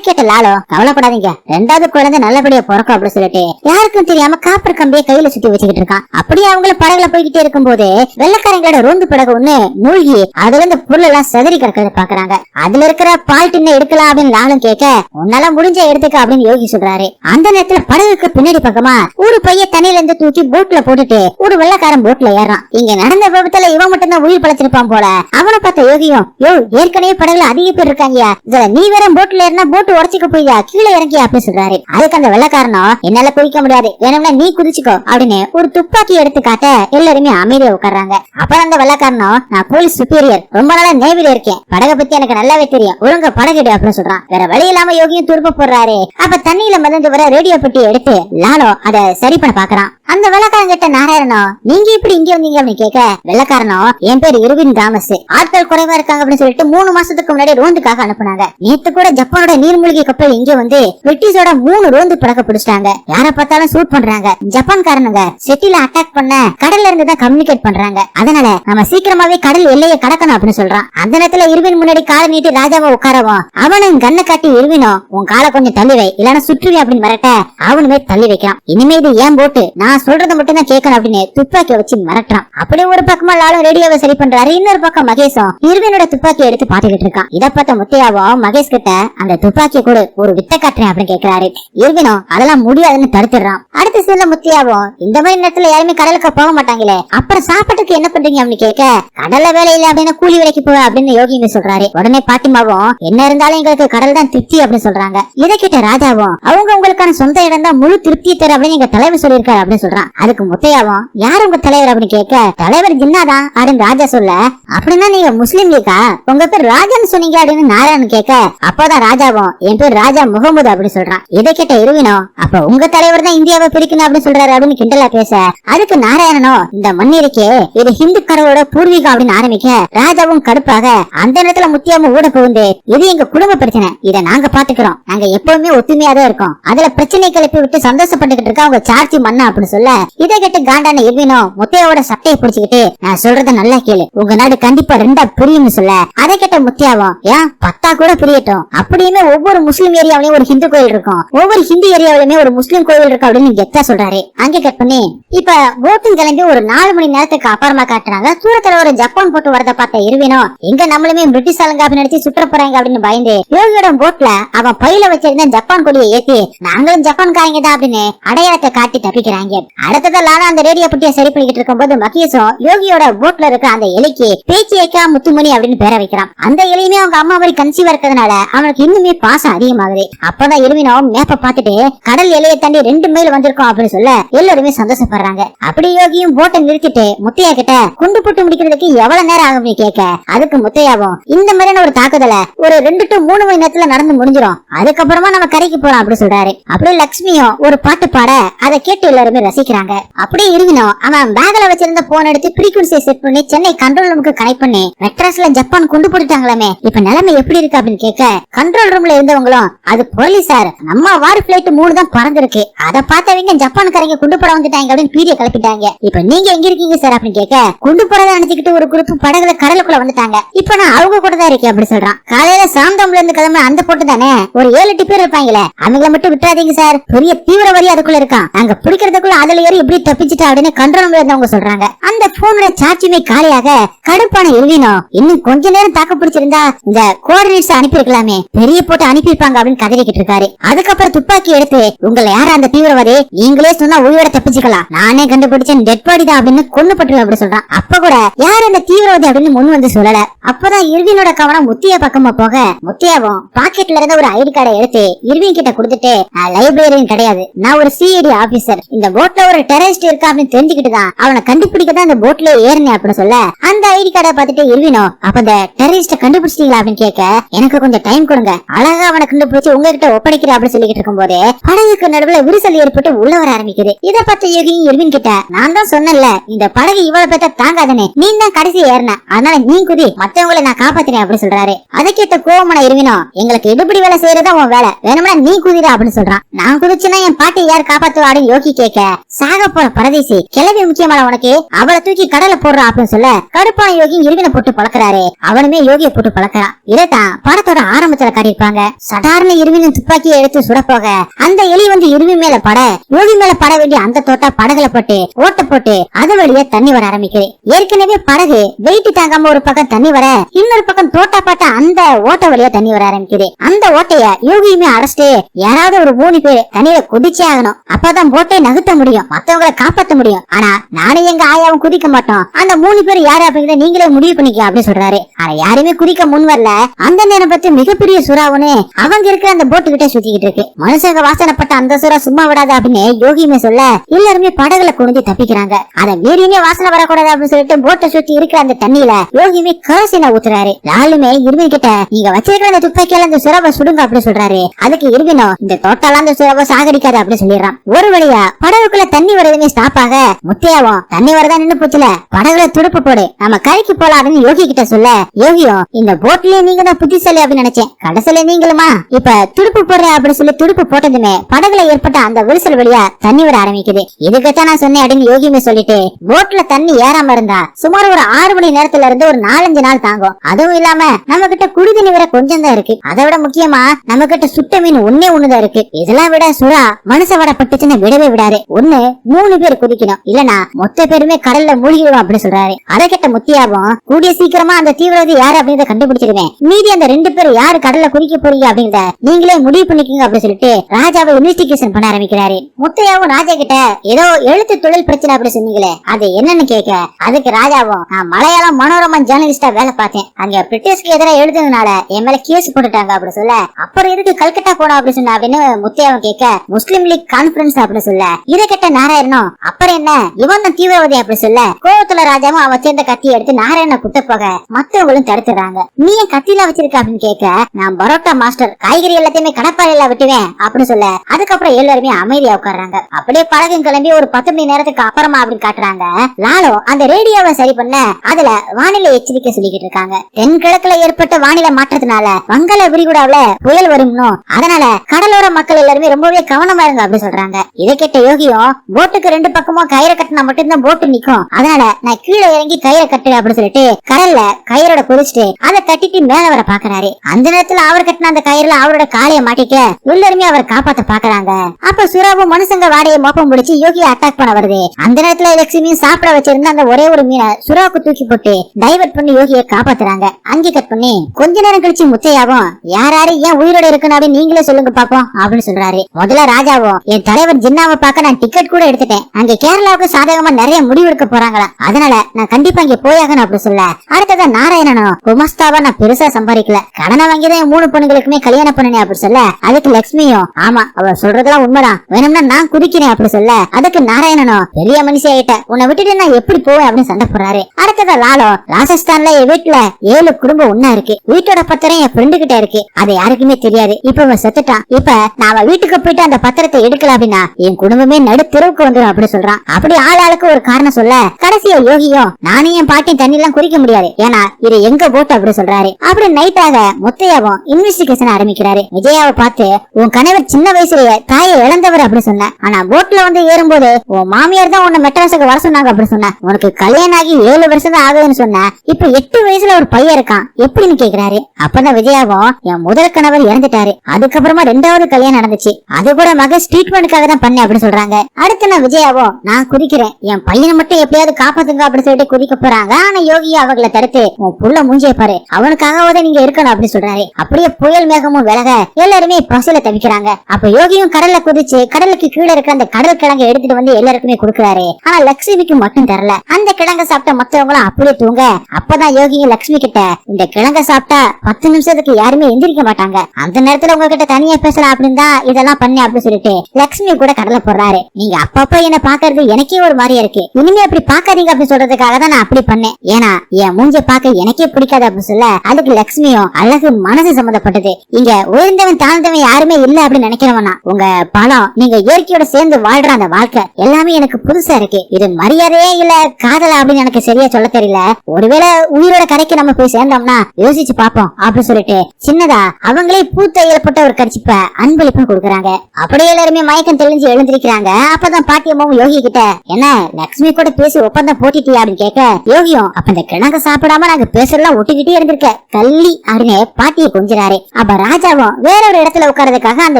கேட்ட லாலோ கவலைப்படாதீங்க. ரெண்டாவது குழந்தை நல்லபடியா பிறக்கும் அப்படின்னு சொல்லிட்டு யாருக்கும் தெரியாம காப்பர் கம்பியை கையில சுத்தி வச்சுக்கிட்டு இருக்கான். அப்படியே அவங்கள படகுல போய்கிட்டே இருக்கும்போது வெள்ளக்காரங்களோட ரோந்து படகு ஒண்ணு மூழ்கி அதுல இருந்து பொருள் எல்லாம் செதறி கிடக்கிறத பாக்குறாங்க. அதுல இருக்கிற பால் டின்ன எடுக்கலாம் அப்படின்னு நானும் கேட்க உன்னால முடிஞ்ச எடுத்துக்க அப்படின்னு யோகி சொல்றாரு. அந்த நேரத்துல படகுக்கு பின்னாடி பக்கமா ஒரு பைய தண்ணியில இருந்து தூக்கி போட்ல போட்டுட்டு ஒரு வெள்ளக்காரன் போட்ல ஏறான். இங்க நடந்த விபத்துல இவன் மட்டும் தான் உயிர் பழச்சிருப்பான் போல. அவனை பார்த்த யோகியும் யோ ஏற்கனவே படகுல அதிக பேர் இருக்காங்கயா இதுல நீ வேற போட்ல ஏறினா போட்டு உடச்சிக்க போய்யா கீழே இறங்கியா அப்படின்னு சொல்றாரு. அதுக்கு அந்த வெள்ளக்காரனும் என்னால குதிக்க முடியாது. வேணும்னா நீ குதிச்சுக்கோ அப்படின்னு ஒரு துப்பாக்கி எடுத்து காட்ட எல்லாருமே அமைதியா உட்கார்றாங்க. அப்புறம் அந்த வெள்ளக்காரனும் நான் போலீஸ் சுப்பீரியர் ரொம்ப நாளா நேவில இருக்கேன். படகை பத்தி எனக்கு நல்லாவே தெரியும். ஒழுங்க படகிடு அப்படின்னு சொல்றான். வேற வழி இல்லாம யோகியும் துருப்ப போடுறாரு. அப்ப தண்ணியில மிதந்து வர ரேடியோ பெட்டி எடுத்து லாலோ அதை சரி பண்ண பாக்குறான். அந்த வெள்ளக்காரன் கிட்ட நாராயணோ நீங்க இப்படி இங்க வந்தீங்க? அப்படின்னு கேட்க வெள்ளக்காரனோ என் பேர் இருவின் தாமஸ். ஆட்கள் குறைவா இருக்காங்க அப்படின்னு சொல்லிட்டு மூணு மாசத்துக்கு முன்னாடி ரோந்துக்காக அனுப்புனாங்க. நேத்து கூட ஜப்பானோட நீர்மூழ்கி கப்பல் இங்க வந்து பிரிட்டிஷோட மூணு ரோந்து பழக்க பிடிச்சிட்டாங்க. யார பார்த்தாலும் சூட் பண்றாங்க. ஜப்பான்காரனுங்க செட்டில அட்டாக் பண்ண கடல்ல இருந்து தான் கம்யூனிகேட் பண்றாங்க. அதனால நம்ம சீக்கிரமாவே கடல் எல்லையை கடக்கணும் அப்படின்னு சொல்றான். அந்த நேரத்துல இருவின் முன்னாடி காலை நீட்டி ராஜாவை உட்காரவும் அவனும் கண்ணை காட்டி இருவினும் உன் காலை கொஞ்சம் தள்ளி வை. இல்லனா சுற்றுவி அப்படின்னு மிரட்ட அவனுமே தள்ளி வைக்கிறான். இனிமே இது ஏன் போட்டு? நான் சொல்றத மட்டும் தான் கேட்கணும் அப்படின்னு துப்பாக்கி வச்சு மிரட்டுறான். அப்படி ஒரு பக்கமா லாலும் ரேடியோவை சரி பண்றாரு. இன்னொரு பக்கம் மகேஷும் இருவினோட துப்பாக்கி எடுத்து பாத்துக்கிட்டு இருக்கான். இத பார்த்த முத்தையாவும் மகேஷ் கிட்ட அந்த துப்பாக்கி கூட ஒரு வித்த காட்டுறேன் அப்படின்னு கேட்கிறாரு இருவினும் அதெல்லாம் முடியாதுன்னு தடுத்துடுறான். அடுத்த சில முத்தியாவும் இந்த மாதிரி நேரத்துல யாருமே கடலுக்கு போக மாட்டாங்களே. அப்புறம் சாப்பாட்டுக்கு என்ன பண்றீங்க? அப்படின்னு கேட்க கடல வேலை இல்ல அப்படின்னு கூலி வேலைக்கு போவ அப்படின்னு யோகிங்க சொல்றாரு. உடனே பாட்டிமாவும் என்ன இருந்தாலும் எங்களுக்கு கடல் தான் திருப்தி அப்படின்னு சொல்றாங்க. இதை கேட்ட ராஜாவும் அவங்க உங்களுக்கான சொந்த இடம் தான் முழு திருப்தி தர அப்படின்னு எங்க தலைவர் சொல்லியிருக்காரு அப்படின்னு சொல்றான். அதுக்கு முத்தையாவும் யார் உங்க தலைவர்? அப்படின்னு கேட்க தலைவர் ஜின்னாதான் அப்படின்னு ராஜா சொல்ல அப்படின்னா நீங்க முஸ்லீம் லீக்கா? உங்க பேர் ராஜான்னு சொன்னீங்க அப்படின்னு நாராயணன் கேட்க அப்பதான் ராஜாவும் என் பேர் ராஜா முகமது அப்படின்னு சொல்றான். இதை கேட்ட இருவினோ அப்ப உங்க தலைவர் தான் இந்தியாவை பிடிக்கணும் அப்படின்னு சொல்றாரு அப்படின்னு கிண்டலா பேச அதுக்கு நாராயணனோ? இந்த மண் இருக்கே இது ஹிந்து கடவுளோட பூர்வீகம் அப்படின்னு ஆரம்பிக்க ராஜாவும் கடுப்பாக அந்த நேரத்துல முத்தியாம ஊட புகுந்து இது எங்க குடும்ப பிரச்சனை. இதை நாங்க பாத்துக்கிறோம். நாங்க எப்பவுமே ஒத்துமையா தான் இருக்கோம். அதுல பிரச்சனை கிளப்பி விட்டு சந்தோஷப்பட்டுக்கிட்டு இருக்க உங்க சார்ஜி மண்ணா அப்படின்னு சொல்ல இதை கேட்டு காண்டான இருவினோ முத்தையோட சட்டையை பிடிச்சுக்கிட்டு நான் சொல்றத நல்லா கேளு. உங்க நாடு கண்டிப்பா ரெண்டா பிரியும்னு சொல்ல. அதை கேட்ட முத்தியாவும் ஏன் பத்தா கூட பிரியட்டும். அப்படியுமே ஒவ்வொரு முஸ்லீம் ஏரியாவிலயும் ஒரு ஹிந்து கோயில் இருக்கும். ஒவ்வொரு ஹிந்து ஏரியாவிலுமே ஒரு முஸ்லீம் கோயில் இருக்கும் அப்படின்னு கெத்தா சொல்றாரு. அங்கே கட் பண்ணி இப்ப போட்டிங் கிளம்பி ஒரு நாலு மணி நேரத்துக்கு அப்புறமா காட்டுறாங்க. தூரத்துல ஒரு ஜப்பான் போட்டு வரத பார்த்த இருவினோ எங்க நம்மளுமே பிரிட்டிஷ் ஆளுங்க நினைச்சு சுற்ற போறாங்க அப்படின்னு பயந்து யோகியோட போட்ல அவன் பையில வச்சிருந்த ஜப்பான் கொடியை ஏத்தி நாங்களும் ஜப்பான்காரங்க தான் அப்படின்னு அடையாளத்தை காட்டி தப்பிக்கிறாங்க. அடுத்ததெல்லாம் அந்த ரேடியோ பட்டியை சரி பண்ணிக்கிட்டு இருக்கும்போது மகேஷும் யோகியோட போட்ல இருக்க அந்த எலிக்கு பேச்சு ஏக்கா முத்துமணி அப்படின்னு பேர வைக்கிறான். அந்த எலியுமே அவங்க அம்மா மாதிரி கன்சீவா இருக்கிறதுனால அவனுக்கு இன்னுமே பாசம் அதிகமாகுது. அப்பதான் எலுமினாவும் மேப்ப பார்த்துட்டு கடல் எல்லையை தாண்டி ரெண்டு மைல் வந்திருக்கோம் அப்படின்னு சொல்ல எல்லாருமே சந்தோஷப்படுறாங்க. அப்படி யோகியும் போட்டை நிறுத்திட்டு முத்தையா கிட்ட குண்டு போட்டு முடிக்கிறதுக்கு எவ்வளவு நேரம் ஆகும் கேட்க அதுக்கு முத்தையாவும் இந்த மாதிரியான ஒரு தாக்குதலை ஒரு ரெண்டு டு மூணு மணி நேரத்துல நடந்து முடிஞ்சிடும் அதுக்கப்புறமா நம்ம கரைக்கு போறோம் அப்படின்னு சொல்றாரு. அப்படியே லட்சுமியும் ஒரு பாட்டு பாட அதை கேட்டு எல்லாருமே ரசிக்கிறாங்க. அப்படியே இருவினோம் அவன் பேக்ல வச்சிருந்த போன் எடுத்து ஃப்ரீக்வன்சியை செட் பண்ணி சென்னை கண்ட்ரோல் ரூமுக்கு கனெக்ட் பண்ணி மெட்ராஸ்ல ஜப்பான் கொண்டு போட்டுட்டாங்களாமே இப்ப நிலைமை எப்படி இருக்கு அப்படின்னு கேட்க கண்ட்ரோல் ரூம்ல இருந்தவங்களும் அது புரளி சார் நம்ம வார் பிளைட் மூணு தான் பறந்துருக்கு அதை பார்த்தவங்க ஜப்பான்காரங்க குண்டு போட வந்துட்டாங்க அப்படின்னு பீரிய கிளப்பிட்டாங்க. இப்ப நீங்க எங்க இருக்கீங்க சார் அப்படின்னு கேட்க குண்டு போறதை நினைச்சுக்கிட்டு ஒரு குரூப் படகுல கடலுக்குள்ள வந்துட்டாங்க. இப்ப நான் அவங்க கூட தான் இருக்கேன் அப்படி சொல்றான். காலையில சாந்தம்ல இருந்து கிளம்ப அந்த போட்டு தானே ஒரு ஏழு எட்டு பேர் இருப்பாங்களே அவங்கள மட்டும் விட்டுறாதீங்க சார் பெரிய தீவிரவாதி அதுக்குள்ள இருக்கான். அங்க பிடிக்கிறதுக்குள்ள அதுல ஏறி எப்படி தப்பிச்சுட்டா அப்படின்னு கண்ட்ரோல் இருந்தவங்க சொல்றாங்க. அந்த போனோட சாட்சியுமே காலியாக கடுப்பான எழுதினோ இன்னும் கொஞ்ச நேரம் தாக்கு பிடிச்சிருந்தா இந்த கோஆர்டினேட்ஸ் அனுப்பியிருக்கலாமே பெரிய போட்டு அனுப்பியிருப்பாங்க அப்படின்னு கதறிக்கிட்டு இருக்காரு. அதுக்கப்புறம் துப்பாக்கி எடுத்து உங்களை யார அந்த தீவிரவாதி? நீங்களே சொன்னா உயிரோட தப்பிச்சுக்கலாம். நானே கண்டுபிடிச்சேன் டெட் பாடி தான் அப்படின்னு கொண்டுபட்டுருவேன் அப்படி சொல்றான். அப்ப கூட யார் அந்த தீவிரவாதி அப்படின்னு முன் வந்து சொல்லல. அப்பதான் இர்வினோட கவனம் முத்திய பக்கமா போக முத்தியாவும் பாக்கெட்ல இருந்த ஒரு ஐடி கார்டை எடுத்து இர்வின் கிட்ட கொடுத்துட்டு லைப்ரரியன் கிடையாது. நான் ஒரு சிஐடி ஆபீசர் இந்த போட் போட்ல ஒரு டெரரிஸ்ட் இருக்கா அப்படின்னு தெரிஞ்சுக்கிட்டு தான் அவனை கண்டுபிடிக்க தான் அந்த போட்ல ஏறினே அப்படின்னு சொல்ல. அந்த ஐடி கார்டை பார்த்துட்டு இருவினோ அப்ப அந்த டெரரிஸ்ட கண்டுபிடிச்சிட்டீங்களா? அப்படின்னு கேட்க எனக்கு கொஞ்சம் டைம் கொடுங்க. அழகா அவனை கண்டுபிடிச்சு உங்ககிட்ட ஒப்படைக்கிறேன் அப்படின்னு சொல்லிக்கிட்டு இருக்கும் போதே படகுக்கு நடுவுல விரிசல் ஏற்பட்டு உள்ள வர ஆரம்பிக்குது. இதை பார்த்த யோகியும் இருவின் கிட்ட நான் தான் சொன்னேன்ல இந்த படகு இவ்வளவு பேத்த தாங்காதனே. நீ தான் கடைசி ஏறின. அதனால நீ குதி மத்தவங்களை நான் காப்பாத்தினேன் அப்படின்னு சொல்றாரு. அதை கேட்ட கோவமான இருவினோ எங்களுக்கு எடுபடி வேலை செய்யறதா உன் வேலை. வேணும்னா நீ குதிரா அப்படின்னு சொல்றான். நான் குதிச்சுன்னா என் பாட்டி யார் காப்பாத்துவாடுன்னு யோகி கேட்க சாக போற பரதேசி கிளவி முக்கியமான உனக்கு அவளை தூக்கி கடல போடுறா அப்படின்னு சொல்ல கடுப்பான யோகி இருவினை போட்டு பழக்கிறாரு. அவனுமே யோகிய போட்டு பழக்கிறான் இதைத்தான் படத்தோட ஆரம்பத்துல காட்டியிருப்பாங்க. சடாரண இருவினின் துப்பாக்கியை எடுத்து சுட போக அந்த எலி வந்து இருவி மேல பட யோகி மேல பட வேண்டிய அந்த தோட்டா படகுல போட்டு ஓட்ட போட்டு அது வழியா தண்ணி வர ஆரம்பிக்குது. ஏற்கனவே படகு வெயிட் தாங்காம ஒரு பக்கம் தண்ணி வர இன்னொரு பக்கம் தோட்டா பாட்ட அந்த ஓட்ட வழியா தண்ணி வர ஆரம்பிக்குது. அந்த ஓட்டைய யோகியுமே அடைச்சிட்டு யாராவது ஒரு மூணு பேர் தண்ணியில குதிச்சே ஆகணும். அப்பதான் போட்டை நகுத்த முடியும். முடியும். மத்தவங்களை காப்பாத்த முடியும். ஆனா நானும் எங்க ஆயாவும் குதிக்க மாட்டோம். அந்த மூணு பேர் யாரு அப்படிங்கறத நீங்களே முடிவு பண்ணிக்க அப்படின்னு சொல்றாரு. ஆனா யாருமே குதிக்க முன் வரல. அந்த நேரம் பார்த்து மிகப்பெரிய சுறாவுன்னு அவங்க இருக்கிற அந்த போட்டு கிட்ட சுத்திக்கிட்டு இருக்கு. மனுஷங்க வாசனைப்பட்ட அந்த சுறா சும்மா விடாது அப்படின்னு யோகியுமே சொல்ல எல்லாருமே படகுல குடிஞ்சு தப்பிக்கிறாங்க. அதை மீறியுமே வாசனை வரக்கூடாது அப்படின்னு சொல்லிட்டு போட்டை சுத்தி இருக்கிற அந்த தண்ணியில யோகியுமே கரசின ஊத்துறாரு. லாலுமே இருவின் கிட்ட நீங்க வச்சிருக்கிற அந்த துப்பாக்கியால அந்த சுறாவை சுடுங்க அப்படின்னு சொல்றாரு. அதுக்கு இருவினோ இந்த தோட்டெல்லாம் அந்த சுறாவை சாகடிக்காது அப்படின்னு சொல்லிடுறான். ஒரு வழியா படகுக்குள்ள படகுல தண்ணி வருதுன்னு ஸ்டாப் ஆக முத்தையாவும் தண்ணி வரதா நின்னு போச்சுல படகுல துடுப்பு போடு. நம்ம கரைக்கு போலாம் அப்படின்னு யோகி கிட்ட சொல்ல யோகியும் இந்த போட்லயே நீங்க தான் புத்திசாலி அப்படின்னு நினைச்சேன். கடைசியில நீங்களுமா? இப்ப துடுப்பு போடுற அப்படின்னு சொல்லி துடுப்பு போட்டதுமே படகுல ஏற்பட்ட அந்த விரிசல் வழியா தண்ணி வர ஆரம்பிக்குது. இதுக்கத்தான் நான் சொன்னேன் அப்படின்னு யோகியுமே சொல்லிட்டு போட்ல தண்ணி ஏறாம இருந்தா சுமார் ஒரு ஆறு மணி நேரத்துல இருந்து ஒரு நாலஞ்சு நாள் தாங்கும். அதுவும் இல்லாம நம்ம கிட்ட குடிதண்ணி வேற கொஞ்சம் தான் இருக்கு. அதை விட முக்கியமா நம்ம கிட்ட சுட்ட மீன் ஒன்னே ஒண்ணுதான் இருக்கு. இதெல்லாம் விட சுறா மனுஷ வட பட்டுச்சுன்னு விடவே விடாரு ஒன்னு ஒண்ணு மூணு பேர் குதிக்கணும் இல்லனா மொத்த பேருமே கடல்ல மூழ்கிடுவோம் அப்படின்னு சொல்றாரு. அதை கேட்ட முத்தியாவும் கூடிய சீக்கிரமா அந்த தீவிரவாதி யாரு அப்படின்றத கண்டுபிடிச்சிருவேன் மீதி அந்த ரெண்டு பேரும் யாரு கடல்ல குதிக்க போறீங்க அப்படிங்கறத நீங்களே முடிவு பண்ணிக்கோங்க அப்படின்னு சொல்லிட்டு ராஜாவை இன்வெஸ்டிகேஷன் பண்ண ஆரம்பிக்கிறாரு. முத்தையாவும் ராஜா கிட்ட ஏதோ எழுத்து தொழில் பிரச்சனை அப்படின்னு சொன்னீங்களே அது என்னன்னு கேட்க அதுக்கு ராஜாவும் நான் மலையாளம் மனோரமா ஜேர்னலிஸ்டா வேலை பார்த்தேன். அங்க பிரிட்டிஷ்க்கு எதிராக எழுதுனால என் மேல கேஸ் போட்டுட்டாங்க அப்படின்னு சொல்ல அப்புறம் எதுக்கு கல்கட்டா போனோம் அப்படின்னு சொன்ன அப்படின்னு முத்தையாவும் கேட்க முஸ்லீம் லீக் கான்பரன்ஸ் அப்படின்னு சொல்ல இதை கேட்ட நாராயணனும் அப்புறம் என்ன? இவன் தான் தீவிரவாதி அப்படி சொல்ல கோவத்துல ராஜாவும் அவன் சேர்ந்த கத்தியை எடுத்து நாராயண குட்ட போக மத்தவங்களும் தடுத்துறாங்க. நீ ஏன் கத்தியில வச்சிருக்க அப்படின்னு கேட்க நான் பரோட்டா மாஸ்டர் காய்கறி எல்லாத்தையுமே கடப்பாறையில விட்டுவேன் அப்படின்னு சொல்ல அதுக்கப்புறம் எல்லாருமே அமைதியா உட்காடுறாங்க அப்படியே பழகம் கிளம்பி ஒரு பத்து மணி நேரத்துக்கு அப்புறமா அப்படின்னு காட்டுறாங்க. லாலோ அந்த ரேடியோவை சரி பண்ண அதுல வானிலை எச்சரிக்கை சொல்லிக்கிட்டு இருக்காங்க. தென்கிழக்குல ஏற்பட்ட வானிலை மாற்றத்தினால வங்காள விரிகுடாவில புயல் வரும்னும் அதனால கடலோர மக்கள் எல்லாருமே ரொம்பவே கவனமா இருங்க அப்படின்னு சொல்றாங்க. இதை கேட்ட யோகியும் இருந்தாலும் போட்டுக்கு ரெண்டு பக்கமும் கயிறை கட்டினா மட்டும்தான் போட்டு நிக்கும். அதனால நான் கீழே இறங்கி கயிறை கட்டு அப்படின்னு சொல்லிட்டு கடல்ல கயிறோட குதிச்சுட்டு அதை கட்டிட்டு மேல வர பாக்குறாரு. அந்த நேரத்துல அவர் கட்டின அந்த கயிறுல அவரோட காலைய மாட்டிக்க எல்லாருமே அவர் காப்பாத்த பாக்குறாங்க. அப்ப சுறாவும் மனுஷங்க வாடையை மோப்பம் முடிச்சு யோகி அட்டாக் பண்ண வருது. அந்த நேரத்துல லட்சுமியும் சாப்பிட வச்சிருந்த அந்த ஒரே ஒரு மீனை சுறாவுக்கு தூக்கி போட்டு டைவர்ட் பண்ணி யோகியை காப்பாத்துறாங்க. அங்கே கட் பண்ணி கொஞ்ச நேரம் கழிச்சு முத்தையாவும் யார் யாரு ஏன் உயிரோட இருக்கணும் அப்படின்னு நீங்களே சொல்லுங்க பாப்போம் அப்படின்னு சொல்றாரு. முதல்ல ராஜாவும் என் தலைவர் ஜின்னாவை பார்க்க நான் டிக்கெட் கூட எடுத்துட்டேன். அங்க கேரளாவுக்கு சாதகமா நிறைய முடிவு எடுக்க போறாங்களா? அதனால நான் கண்டிப்பா இங்க போயாகணும் அப்படி சொல்ல. அடுத்ததா நாராயணனும் குமஸ்தாவா நான் பெருசா சம்பாதிக்கல. கடனை வாங்கிதான் என் மூணு பொண்ணுங்களுக்குமே கல்யாணம் பண்ணனே அப்படி சொல்ல. அதுக்கு லட்சுமியும் ஆமா அவ சொல்றதெல்லாம் உண்மைதான். வேணும்னா நான் குதிக்கிறேன் அப்படி சொல்ல. அதுக்கு நாராயணனும் பெரிய மனுஷி ஆயிட்ட. உன்னை விட்டுட்டு நான் எப்படி போவேன்? அப்படின்னு சண்டை போறாரு அடுத்ததா லாலோ ராஜஸ்தான்ல என் வீட்டுல ஏழு குடும்பம் ஒன்னா இருக்கு. வீட்டோட பத்திரம் என் ஃப்ரெண்டு கிட்ட இருக்கு. அது யாருக்குமே தெரியாது. இப்ப அவன் செத்துட்டான். இப்ப நான் அவன் வீட்டுக்கு போயிட்டு அந்த பத்திரத்தை எடுக்கல அப்படின்னா என் குடும்பமே நடு தெருவுக்கு வந்துடும் அப்படி சொல்றான். அப்படி ஆள் ஆளுக்கு ஒரு காரணம் சொல்ல கடைசியா யோகியோ நானும் என் பாட்டி தண்ணி எல்லாம் குடிக்க முடியாது. ஏன்னா இது எங்க போட்டு அப்படி சொல்றாரு. அப்படி நைட்டாக முத்தையாவும் இன்வெஸ்டிகேஷன் ஆரம்பிக்கிறாரு. விஜயாவை பார்த்து உன் கணவர் சின்ன வயசுலயே தாயை இழந்தவர் அப்படி சொன்ன ஆனா போட்ல வந்து ஏறும்போது உன் மாமியார் தான் உன்னை மெட்ராஸுக்கு வர சொன்னாங்க அப்படி சொன்ன உனக்கு கல்யாணம் ஆகி ஏழு வருஷம் தான் ஆகுதுன்னு சொன்ன இப்ப எட்டு வயசுல ஒரு பையன் இருக்கான். எப்படின்னு கேக்குறாரு. அப்பதான் விஜயாவும் என் முதல் கணவர் இறந்துட்டாரு. அதுக்கப்புறமா ரெண்டாவது கல்யாணம் நடந்துச்சு. அது கூட மக ட்ரீட்மெண்ட்டுக்காக தான் பண்ணேன் அப்படின்னு சொல்றாங்க. அடுத்து நான் விஜயாவும் நான் குதிக்கிறேன் என் பையனை மட்டும் எப்படியாவது காப்பாத்துங்க அப்படின்னு சொல்லிட்டு குதிக்க போறாங்க. ஆனா யோகி அவர்களை தடுத்து உன் புள்ள மூஞ்சிய பாரு. அவனுக்காகவாத நீங்க இருக்கணும் அப்படின்னு சொல்றாரு. அப்படியே புயல் மேகமும் விலக எல்லாருமே பசுல தவிக்கிறாங்க. அப்ப யோகியும் கடல்ல குதிச்சு கடலுக்கு கீழே இருக்க அந்த கடல் கிழங்க எடுத்துட்டு வந்து எல்லாருக்குமே கொடுக்குறாரு. ஆனா லட்சுமிக்கு மட்டும் தரல. அந்த கிழங்க சாப்பிட்ட மத்தவங்களும் அப்படியே தூங்க. அப்பதான் யோகியும் லட்சுமி கிட்ட இந்த கிழங்க சாப்பிட்டா பத்து நிமிஷத்துக்கு யாருமே எந்திரிக்க மாட்டாங்க. அந்த நேரத்துல உங்ககிட்ட தனியா பேசலாம் அப்படின்னு தான் இதெல்லாம் பண்ணி அப்படின்னு சொல்லிட்டு லட்சுமி கூட கடலை போடுறாரு. நீங்க அப்பப்ப என்ன பாக்குறது எனக்கே ஒரு மாதிரியா இருக்கு. இனிமே அப்படி பாக்காதீங்க அப்படின்னு சொல்றதுக்காக தான் நான் அப்படி பண்ணேன். ஏன்னா என் மூஞ்ச பாக்க எனக்கே பிடிக்காது அப்படின்னு சொல்ல அதுக்கு லட்சுமியும் அழகு மனசு சம்பந்தப்பட்டது இங்க உயர்ந்தவன் தாழ்ந்தவன் யாருமே இல்ல அப்படின்னு நினைக்கிறவனா உங்க பணம் நீங்க இயற்கையோட சேர்ந்து வாழ்ற அந்த வாழ்க்கை எல்லாமே எனக்கு புதுசா இருக்கு. இது மரியாதையே இல்ல காதலா அப்படின்னு எனக்கு சரியா சொல்ல தெரியல. ஒருவேளை உயிரோட கரைக்கு நம்ம போய் சேர்ந்தோம்னா யோசிச்சு பாப்போம் அப்படின்னு சொல்லிட்டு சின்னதா அவங்களே பூத்தையிலப்பட்ட ஒரு கடிச்சிப்ப அன்பளிப்பும் கொடுக்குறாங்க. அப்படியே எல்லாருமே மயக்கம் தெளிஞ்சு எழுந்திருக்கிறாங்க. அப்பதான் பாட்டியம்மாவும் யோகி கிட்ட என்ன லக்ஷ்மி கூட பேசி ஒப்பந்தம் போட்டிட்டியா? அப்படின்னு கேட்க யோகியும் அப்ப இந்த கிணங்க சாப்பிடாம நாங்க பேசலாம் ஒட்டிக்கிட்டே இருந்திருக்க. கள்ளி அப்படின்னு பாட்டிய கொஞ்சிறாரு. அப்ப ராஜாவும் வேற ஒரு இடத்துல உட்கார்றதுக்காக அந்த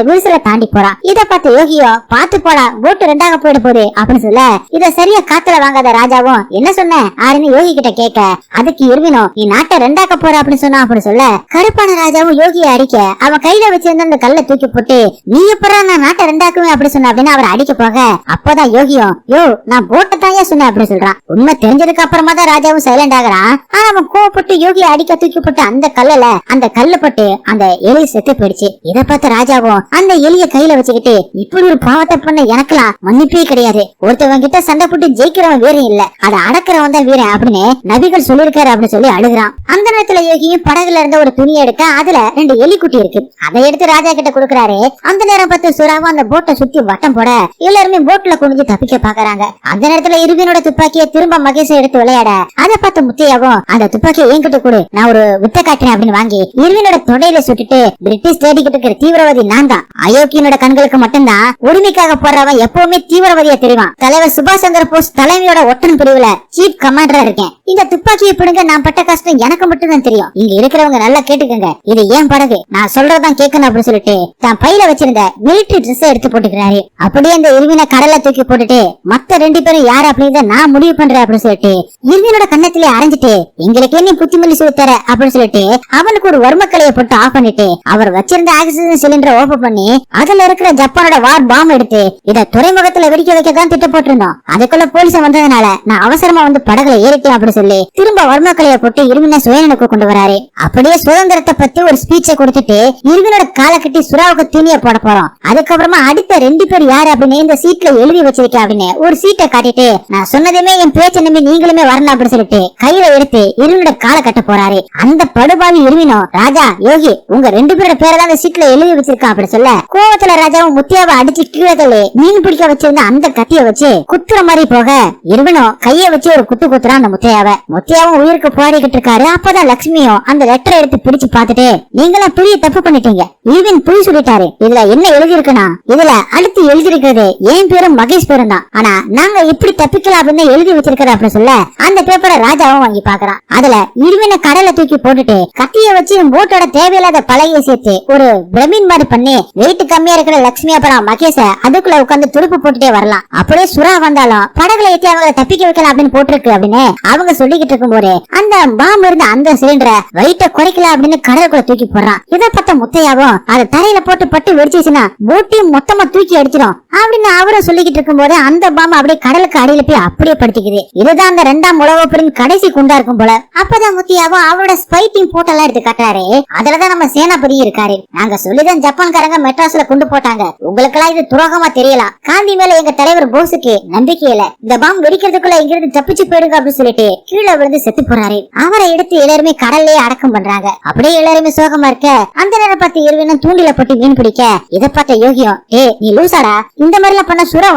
விரிசலை தாண்டி போறான். இத பார்த்த யோகியோ பாத்து போடா போட்டு ரெண்டாக போயிட போகுது. அப்படின்னு சொல்ல இத சரியா காத்துல வாங்காத ராஜாவும் என்ன சொன்ன? அப்படின்னு யோகி கிட்ட கேட்க அதுக்கு இருவினும் நீ நாட்டை ரெண்டாக்க போற அப்படின்னு சொன்னா அப்படின்னு சொல்ல கருப்பான ராஜாவும் யோகியை அடிக்க அவன் கையில வச்சிருந்த அந்த கல்லை தூக்கி போட்டு நீ எப்படா நான் நாட்டை ரெண்டாக்குவேன்? அப்படி சொன்ன அப்படின்னு அவர் அடிக்க போக அப்பதான் யோகியும் யோ நான் போட்ட தாயா சொன்னேன் அப்படின்னு சொல்றான். உண்மை தெரிஞ்சதுக்கு அப்புறமா தான் ராஜாவும் சைலண்ட் ஆகிறான். ஆனா அவன் கோவப்பட்டு யோகி அடிக்க தூக்கி போட்டு அந்த கல்லல அந்த கல்லு பட்டு அந்த எலி செத்து போயிடுச்சு. இத பார்த்த ராஜாவும் அந்த எலிய கையில வச்சுக்கிட்டு இப்படி ஒரு பாவத்தை பண்ண எனக்கெல்லாம் மன்னிப்பே கிடையாது. ஒருத்தவன் கிட்ட சண்டை போட்டு ஜெயிக்கிறவன் வீரன் இல்ல. அதை அடக்கிறவன் தான் வீரன் அப்படின்னு நபிகள் சொல்லிருக்காரு அப்படின்னு சொல்லி அழுகுறான். அந்த நேரத்துல யோகியும் படகுல இருந்த ஒரு துணியை எடுக்க அதுல ரெண்டு எலி குட்டி இருக்கு. அதை எடுத்து ராஜா கிட்ட கொடுக்கறாரு. அந்த நேரம் பார்த்து சுறாவும் அந்த போட்டை சுத்தி வட்டம் போட எல்லாரும் எல்லாருமே போட்ல குனிஞ்சு தப்பிக்க பாக்குறாங்க. அந்த நேரத்துல இருவினோட துப்பாக்கியை திரும்ப மகேஷ் எடுத்து விளையாட அதை பார்த்த முத்தையாவும் அந்த துப்பாக்கியை என்கிட்ட கொடு நான் ஒரு வித்த காட்டினேன் அப்படின்னு வாங்கி இருவினோட தொடையில சுட்டுட்டு பிரிட்டிஷ் தேடிக்கிட்டு இருக்கிற தீவிரவாதி நான் தான். அயோக்கியனோட கண்களுக்கு மட்டும்தான் உரிமைக்காக போடுறவன் எப்பவுமே தீவிரவாதியா தெரிவான். தலைவர் சுபாஷ் சந்திர போஸ் தலைமையோட ஒட்டன் பிரிவுல சீப் கமாண்டரா இருக்கேன். இந்த துப்பாக்கியை பிடுங்க நான் பட்ட கஷ்டம் எனக்கு மட்டும்தான் தெரியும். இங்க இருக்கிறவங்க நல்லா கேட்டுக்கங்க. இது ஏன் படகு? நான் சொல்றதான் கேட்கணும் அப்படின்னு சொல்லிட்டு தான் பையில வச்சிருந்த மிலிட்டரி ட்ரெஸ் எடுத்து போட்டுக்கிறாரு. அப்படியே அந்த இருவின கடல்ல தூக்கி போட்டுட்டு மத்த ரெண்டு பேரும் யார் அப்படின்னு நான் முடிவு பண்றேன் அப்படின்னு சொல்லிட்டு இருவினோட கண்ணத்திலே அரைஞ்சிட்டு எங்களுக்கு என்ன புத்திமல்லி சொல்லி தர அப்படின்னு சொல்லிட்டு அவனுக்கு ஒரு வர்மக்கலையை போட்டு ஆஃப் பண்ணிட்டு அவர் வச்சிருந்த ஆக்சிஜன் சிலிண்டரை ஓபன் பண்ணி அதுல இருக்கிற ஜப்பானோட வார் பாம் எடுத்து இத துறைமுகத்துல வெடிக்க வைக்க தான் திட்டம் போட்டிருந்தோம் அதுக்குள்ள போலீஸ் வந்ததுனால நான் அவசரமா வந்து படகுல ஏறிட்டேன் அப்படின்னு சொல்லி திரும்ப வர்மக்கலையை போட்டு இருவின சுயநனுக்கு கொண்டு வராரு. அப்படியே சுதந்திரத்தை பத்தி ஒரு ஸ்பீச்சை கொடுத்துட்டு இருவினோட காலை கட்டி சுறாவுக்கு தீனிய போட போறோம். அதுக்கப்புறமா அடுத்த ரெண்டு பேர் யாரு அப்படின்னு இந்த சீட்ல எழுதி வச்சிருக்கேன் அப்படின்னு ஒரு சீட்டை காட்டிட்டு நான் சொன்னதுமே என் பேச்சை நம்பி நீங்களுமே வரணும் அப்படின்னு சொல்லிட்டு கையில எடுத்து இருவனோட காலை கட்ட போறாரு. அந்த படுபாவி இருவினோ ராஜா யோகி உங்க ரெண்டு பேரோட பேரை தான் அந்த சீட்ல எழுதி வச்சிருக்கான் அப்படி சொல்ல கோவத்துல ராஜாவும் முத்தியாவை அடிச்சு கீழே தள்ளி மீன் பிடிக்க வச்சிருந்த அந்த கத்திய வச்சு குத்துற மாதிரி போக இருவினோ கைய வச்சு ஒரு குத்து குத்துறான் அந்த முத்தையாவை. முத்தையாவும் உயிருக்கு போராடிக்கிட்டு இருக்காரு. அப்பதான் லட்சுமியும் அந்த லெட்டரை எடுத்து பிடிச்சு பார்த்துட்டு நீங்களாம் பெரிய தப்பு பண்ணிட்டீங்க. இருவின் புரி சொல்லிட்டாரு. இதுல என்ன எழுதி இருக்குன்னா இதுல அடுத்து எழுதி இருக்கிறது என் பேரும் மகேஷ் பேரும் தான் ஆனா நாங்க எப்படி தப்பிக்கலாம் அப்படின்னு எழுதி வச்சிருக்கிறது அப்படின்னு சொல்ல அந்த பேப்பரை ராஜாவும் வாங்கி பாக்குறான் அதுல இருவின கடலை தூக்கி போட்டுட்டு கத்திய வச்சு போட்டோட தேவையில்லாத பழைய சேர்த்து ஒரு பிரமின் மாதிரி பண்ணி வெயிட் கம்மியா இருக்கிற லட்சுமி அப்புறம் மகேஷ அதுக்குள்ள உட்காந்து துடுப்பு போட்டுட்டே வரலாம். அப்படியே சுறா வந்தாலும் படகுல ஏத்தி அவங்களை தப்பிக்க வைக்கலாம் அப்படின்னு போட்டிருக்கு அப்படின்னு அவங்க சொல்லிக்கிட்டு இருக்கும் போது அந்த பாம்பு இருந்த அந்த சிலிண்டரை வெயிட்ட குறைக்கல அப்படின்னு கடலுக்குள்ள தூக்கி போடுறான். இதை பார்த்த முத்தையாவும் அதை தரையில போட்டு பட்டு வெடிச்சிச்சுன்னா போட்டையும் மொத்தமா தூக்கி அடிச்சிடும் அப்படின்னு அவ அவரும் சொல்லிக்கிட்டு இருக்கும் போது அந்த பாம்பு அப்படியே கடலுக்கு அடியில போய் அப்படியே படுத்திக்குது. இதுதான் அந்த ரெண்டாம் உலக போரின் கடைசி குண்டா இருக்கும் போல. அப்பதான் முத்தியாவும் அவரோட ஸ்பைட்டிங் போட்டெல்லாம் எடுத்து காட்டாரு அதுலதான் நம்ம சேனாபதி இருக்காரு. நாங்க சொல்லிதான் ஜப்பான்காரங்க மெட்ராஸ்ல கொண்டு போட்டாங்க. உங்களுக்கெல்லாம் இது துரோகமா தெரியலாம் காந்தி மேல எங்க தலைவர் போஸுக்கு நம்பிக்கை இல்ல. இந்த பாம்பு வெடிக்கிறதுக்குள்ள இங்கிருந்து தப்பிச்சு போயிடுங்க அப்படின்னு சொல்லிட்டு கீழே விழுந்து செத்து போறாரு. அவரை எடுத்து எல்லாருமே கடல்லே அடக்கம் பண்றாங்க. அப்படியே எல்லாருமே சோகமா இருக்க. அந்த நேரம் பார்த்து இருவினும் தூண்டில போட்டு மீன் பிடிக்க. இதை பார்த்த யோகியம் ஏ நீ லூசாடா? இந்த மாதிரி எல்லாம்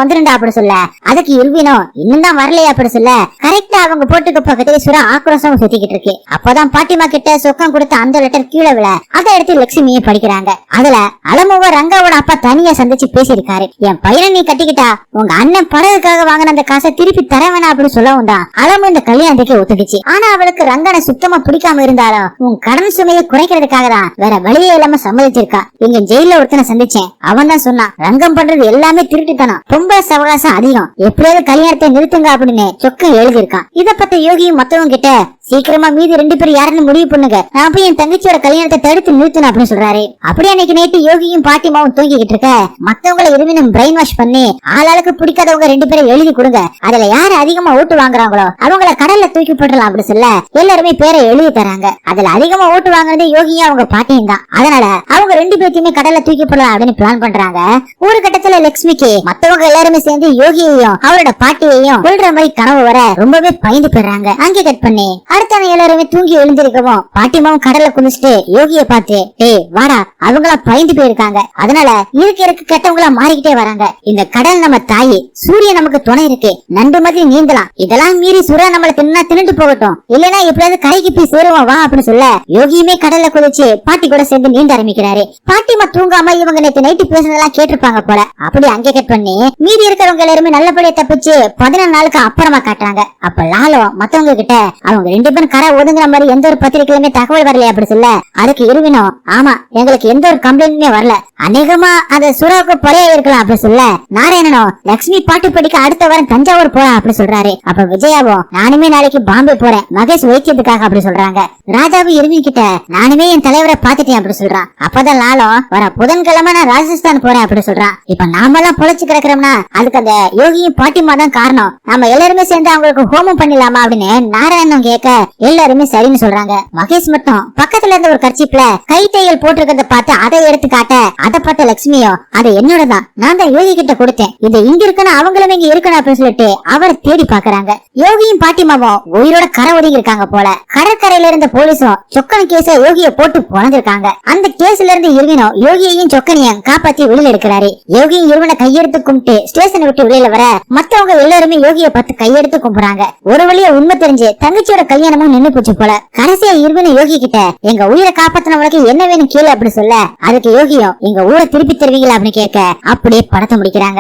வந்துருண்டா அப்படி சொல்ல. அதுக்கு இருவினோ இன்னும் தான் வரலையா அப்படி சொல்ல. கரெக்டா அவங்க போட்டுக்கு பக்கத்துல ஆக்ரோஷம் சுத்திக்கிட்டு இருக்கு. அப்பதான் பாட்டிமா கிட்ட சொக்கம் கொடுத்த அந்த லெட்டர் கீழே விழ. அதை எடுத்து லட்சுமியை படிக்கிறாங்க. அதுல அலமுவ ரங்காவோட அப்பா தனியா சந்திச்சு பேசியிருக்காரு. என் பையனை நீ கட்டிக்கிட்டா உங்க அண்ணன் படகுக்காக வாங்கின அந்த காசை திருப்பி தர வேணாம் அப்படின்னு சொல்லவும் தான். அலமு இந்த கல்யாணத்துக்கு ஒத்துக்குச்சு. ஆனா அவளுக்கு ரங்கனை சுத்தமா பிடிக்காம இருந்தாலும் உன் கடன் சுமையை குறைக்கிறதுக்காக தான் வேற வழியே இல்லாம சம்மதிச்சிருக்கா. இங்க ஜெயில ஒருத்தனை சந்திச்சேன். அவன் தான் சொன்னான் ரங்கம் பண்றது எல்லாமே திருட்டுத்தனம். ரொம்ப சவகாசம் அதிகம். எப்படியாவது கல்யாணத்தை நிறுத்துங்க அப்படின்னு சொக்கம் எழுதியிருக்கான். இத பத்தி யோகியும் மத்தவங்க கிட்ட சீக்கிரமா மீதி ரெண்டு பேரும் யாருன்னு முடிவு பண்ணுங்க. நான் போய் என் தங்கச்சியோட கல்யாணத்தை தடுத்து நிறுத்தணும் அப்படின்னு சொல்றாரு. அப்படி அன்னைக்கு நைட்டு யோகியும் பாட்டிமாவும் தூங்கிக்கிட்டு இருக்க. மத்தவங்களை இருமினும் பிரெயின் வாஷ் பண்ணி ஆளாளுக்கு பிடிக்காதவங்க ரெண்டு பேரும் எழுதி கொடுங்க. அதுல யாரு அதிகமா ஓட்டு வாங்குறாங்களோ அவங்கள கடல்ல தூக்கி போட்டுலாம் அப்படின்னு சொல்ல எல்லாருமே பேரை எழுதி தராங்க. அதுல அதிகமா ஓட்டு வாங்குறது யோகியும் அவங்க பாட்டியும் தான். அதனால அவங்க ரெண்டு பேர்த்தையுமே கடல்ல தூக்கி போடலாம் அப்படின்னு பிளான் பண்றாங்க. ஒரு கட்டத்துல லட்சுமிக்கு மத்தவங்க எல்லாருமே சேர்ந்து யோகியையும் அவரோட பாட்டியையும் கொள்ற மாதிரி கனவு வர ரொம்பவே பயந்து போயிடுறாங்க. அங்கே கட் பண்ணி அடுத்த எல்லாருமே தூங்கி எழுந்திருக்கவும். பாட்டிமாவும் கடல்ல குளிச்சுட்டு யோகிய பார்த்து டேய் வாடா அவங்களா பயந்து போயிருக்காங்க. அதனால இருக்க இருக்க கெட்டவங்களா மாறிக்கிட்டே வராங்க. இந்த கடல் நம்ம தாயி சூரியன் நமக்கு துணை இருக்கு. நண்டு மாதிரி நீந்தலாம். இதெல்லாம் மீறி சுறா நம்மள தின்னா தின்னுட்டு போகட்டும். இல்லனா எப்படியாவது கரைக்கு போய் சேருவோம் வா அப்படின்னு சொல்ல யோகியுமே கடல்ல குதிச்சு பாட்டி கூட சேர்ந்து நீந்த ஆரம்பிக்கிறாரு. பாட்டிமா தூங்காம இவங்க நேற்று நைட்டு பேசுனதெல்லாம் கேட்டிருப்பாங்க போல. அப்படி அங்கே கட் பண்ணி மீதி இருக்கிறவங்க எல்லாருமே நல்லபடியா தப்பிச்சு பதினொரு நாளுக்கு அப்புறமா காட்டுறாங்க. அப்ப லாலோ மத்தவங்க கிட்ட அவங்க கண்டிப்பா கரை ஒதுங்குற மாதிரி எந்த ஒரு பத்திரிக்கையிலுமே தகவல் வரலையா அப்படி சொல்ல? அதுக்கு இருவினோம் ஆமா எங்களுக்கு எந்த ஒரு கம்ப்ளைண்ட்டுமே வரல. அநேகமா அந்த சுறாவுக்கு பொறையா இருக்கலாம் அப்படி சொல்ல. நாராயணனும் லட்சுமி பாட்டு படிக்க அடுத்த வாரம் தஞ்சாவூர் போறா அப்படி சொல்றாரு. அப்ப விஜயாவும் நானுமே நாளைக்கு பாம்பே போறேன். மகேஷ் வைத்தியத்துக்காக அப்படி சொல்றாங்க. ராஜாவும் இருவின் கிட்ட நானுமே என் தலைவரை பாத்துட்டேன் அப்படி சொல்றான். அப்பதான் லாலம் வர புதன்கிழமை நான் ராஜஸ்தான் போறேன் அப்படி சொல்றான். இப்ப நாமெல்லாம் பொழைச்சு கிடக்குறோம்னா அதுக்கு அந்த யோகியும் பாட்டிமா தான் காரணம். நம்ம எல்லாருமே சேர்ந்து அவங்களுக்கு ஹோமம் பண்ணிடலாமா அப்படின்னு நாராயணன் கேட்க எல்லாருமே சரின்னு சொல்றாங்க. மகேஷ் மட்டும் பக்கத்துல இருந்த ஒரு கர்ச்சிப்ல கை தையல் போட்டிருக்கிறத பார்த்து அதை எடுத்து காட்ட அதை பார்த்த லட்சுமியோ அது என்னோடதான். நான் தான் யோகி கிட்ட கொடுத்தேன். இது இங்க இருக்கணும் அவங்களும் இங்க இருக்கணும் அப்படின்னு சொல்லிட்டு அவரை தேடி பாக்குறாங்க யோகியும் பாட்டிமாவும் உயிரோட கரை ஒதுங்கி இருக்காங்க போல. கடற்கரையில இருந்த போலீஸும் சொக்கன கேஸ யோகிய போட்டு பொழந்திருக்காங்க அந்த கேஸ்ல இருந்து இருவினும் யோகியையும் சொக்கனையும் காப்பாத்தி வெளியில எடுக்கிறாரு. யோகியும் இருவனை கையெடுத்து கும்பிட்டு ஸ்டேஷனை விட்டு வெளியில வர மத்தவங்க எல்லாருமே யோகிய பார்த்து கையெடுத்து கும்பிடுறாங்க. ஒரு வழியா உண்மை தெரிஞ்சு தங்கச்சியோட கல்யாணமும் நின்னு போச்சு போல. கடைசியா இருவனு யோகி கிட்ட எங்க உயிரை காப்பாத்தினவங்களுக்கு என்ன வேணும் கீழே அப்படி சொல்ல அதுக்கு யோகியும் எங்க ஊரை திருப்பி தருவீங்களா? அப்படின்னு கேட்க அப்படியே படத்தை முடிக்கிறாங்க.